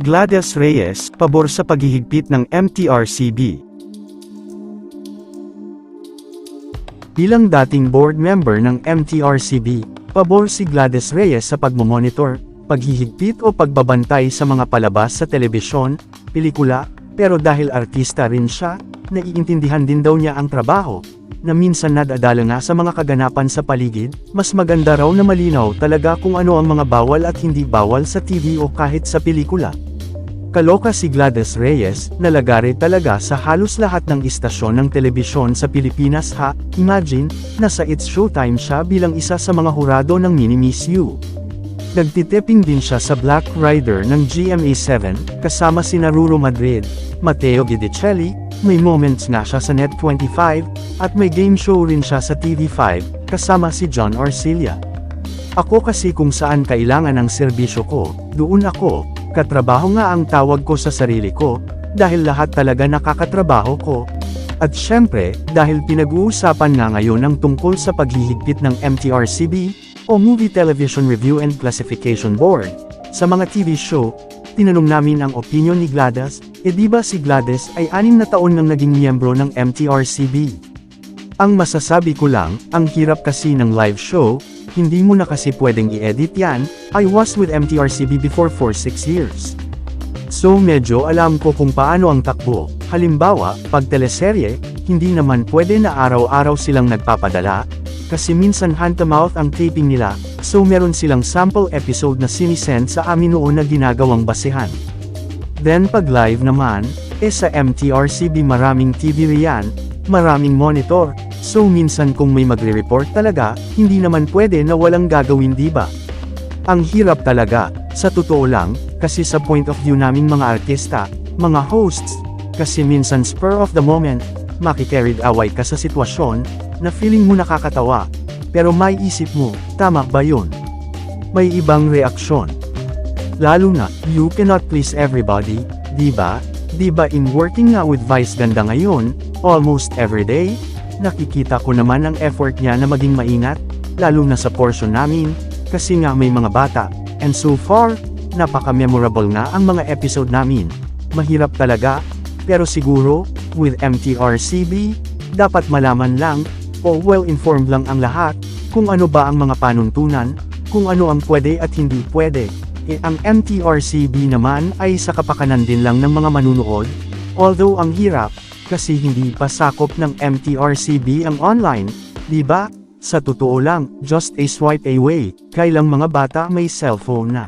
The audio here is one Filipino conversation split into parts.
Gladys Reyes, pabor sa paghihigpit ng MTRCB. Bilang dating board member ng MTRCB, pabor si Gladys Reyes sa pagmomonitor, paghihigpit o pagbabantay sa mga palabas sa telebisyon, pelikula, pero dahil artista rin siya, naiintindihan din daw niya ang trabaho, na minsan nadadala nga sa mga kaganapan sa paligid, mas maganda raw na malinaw talaga kung ano ang mga bawal at hindi bawal sa TV o kahit sa pelikula. Kaloka si Gladys Reyes, nalagari talaga sa halos lahat ng istasyon ng telebisyon sa Pilipinas ha, imagine, nasa It's Showtime siya bilang isa sa mga hurado ng Mini Miss You. Nagtitiping din siya sa Black Rider ng GMA7, kasama si Ruro Madrid, Matteo Guidicelli, may moments nga siya sa Net25, at may game show rin siya sa TV5, kasama si John Orsilia. Ako kasi kung saan kailangan ng serbisyo ko, doon ako, katrabaho nga ang tawag ko sa sarili ko, dahil lahat talaga nakakatrabaho ko. At syempre, dahil pinag-uusapan nga ngayon ang tungkol sa paghihigpit ng MTRCB, o Movie Television Review and Classification Board, sa mga TV show, tinanong namin ang opinion ni Gladys, e di ba si Gladys ay anim na taon nang naging miyembro ng MTRCB. Ang masasabi ko lang, ang hirap kasi ng live show, hindi mo na kasi pwedeng i-edit yan, I was with MTRCB before for 6 years. So medyo alam ko kung paano ang takbo, halimbawa, pag teleserye, hindi naman pwede na araw-araw silang nagpapadala, kasi minsan hand-to-mouth ang taping nila, so meron silang sample episode na sinisend sa amin noon na ginagawang basehan. Then pag live naman, eh sa MTRCB maraming TV riyan, maraming monitor, so minsan kung may magre-report talaga, hindi naman pwede na walang gagawin diba? Ang hirap talaga, sa totoo lang, kasi sa point of view naming mga artista, mga hosts, kasi minsan spur of the moment, makikarried away ka sa sitwasyon, na feeling mo nakakatawa, pero may isip mo, tama ba yun? May ibang reaksyon. Lalo na, you cannot please everybody, di ba? Di ba in working nga with Vice Ganda ngayon, almost every day, nakikita ko naman ang effort niya na maging maingat, lalo na sa portion namin, kasi nga may mga bata, and so far, napaka-memorable nga ang mga episode namin. Mahirap talaga, pero siguro, with MTRCB, dapat malaman lang, o well-informed lang ang lahat, kung ano ba ang mga panuntunan, kung ano ang pwede at hindi pwede. Ang MTRCB naman ay sa kapakanan din lang ng mga manunood, although ang hirap, kasi hindi pa sakop ng MTRCB ang online, di ba? Sa totoo lang, just a swipe away, kailang mga bata may cellphone na.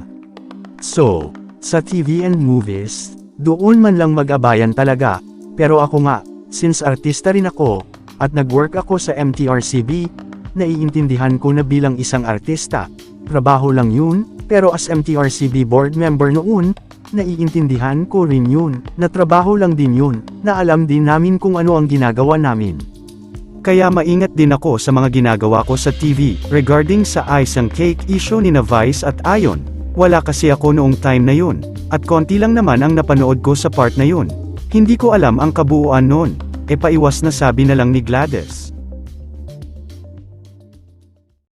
So, sa TV and movies, doon man lang mag-abayan talaga, pero ako nga, since artista rin ako, at nag-work ako sa MTRCB, naiintindihan ko na bilang isang artista, trabaho lang yun, pero as MTRCB board member noon, naiintindihan ko rin yun, na trabaho lang din yun, na alam din namin kung ano ang ginagawa namin. Kaya maingat din ako sa mga ginagawa ko sa TV, regarding sa ice and cake issue ni na Vice at Ayon. Wala kasi ako noong time na yun, at konti lang naman ang napanood ko sa part na yun. Hindi ko alam ang kabuuan noon, e paiwas na sabi na lang ni Gladys.